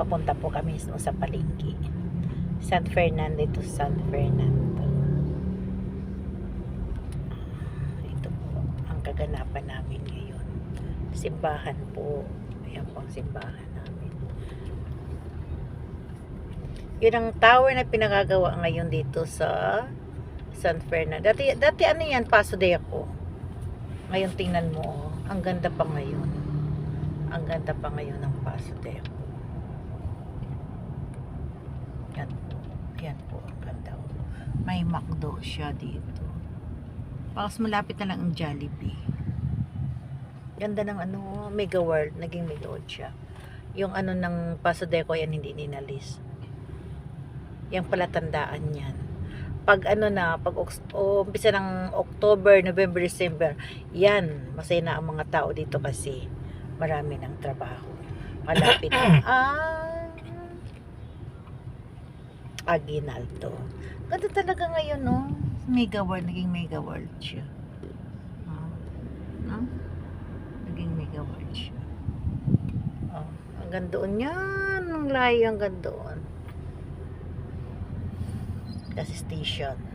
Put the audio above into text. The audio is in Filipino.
papunta po kami sa palengke. San Fernando to San Fernando. Ito po ang kaganapan namin ngayon. Simbahan po. Ayan po ang simbahan namin. Yun ang tower na pinagagawa ngayon dito sa San Fernando. Dati, dati ano yan, Paso de ako. Ngayon tingnan mo, oh. ang ganda pa ngayon. Ang ganda pa ngayon ng Paso de ako. Yan po. Yan po, ang ganda. May McDo siya dito. Pakas malapit na lang ang Jollibee. Ganda ng ano, Mega World. Naging Mega World siya. Yung ano ng Paso de ako, yan hindi ninalis. Yung palatandaan yan. Pag ano na, pag umpisa ng October, November, December, yan, masaya na ang mga tao dito kasi marami ng trabaho. Malapit na ang Aguinaldo. Ganda talaga ngayon, no? Mega World, naging Mega World siya. Ah, no? Naging Mega World siya. Oh, hanggang doon yan. Ang layo hanggang doon. Kasi station.